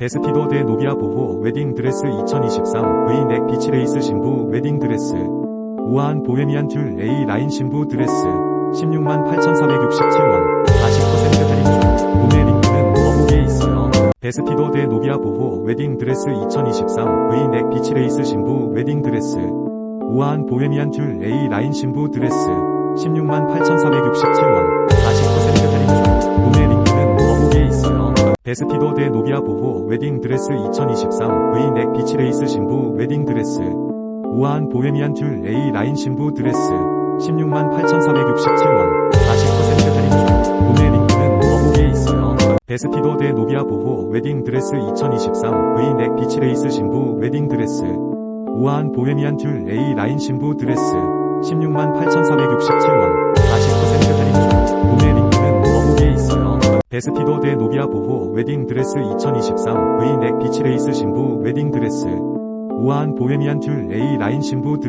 베스티도 대 노비아 보호 웨딩드레스 2023 V넥 비치레이스 신부 웨딩드레스. 우아한 보헤미안 튤 A 라인 신부 드레스. 16만 8,467원. 40% 할인 중. 구매 링크는 더보기에 있어요. 베스티도 대 노비아 보호 웨딩드레스 2023 V넥 비치레이스 신부 웨딩드레스. 우아한 보헤미안 튤 A 라인 신부 드레스. 16만 8,467원 베스티도 대 노비아 보호 웨딩 드레스 2023 V넥 비치레이스 신부 웨딩 드레스. 우아한 보헤미안 튤 A 라인 신부 드레스. 16만 8,467원. 40% 할인 중 구매 링크는 더보기에 있어요. 베스티도 대 노비아 보호 웨딩 드레스 2023 V넥 비치레이스 신부 웨딩 드레스. 우아한 보헤미안 튤 A 라인 신부 드레스. 16만 8,467원 베스티도 대 노비아 보호 웨딩드레스 2023 V넥 비치레이스 신부 웨딩드레스. 우아한 보헤미안 튤 A 라인 신부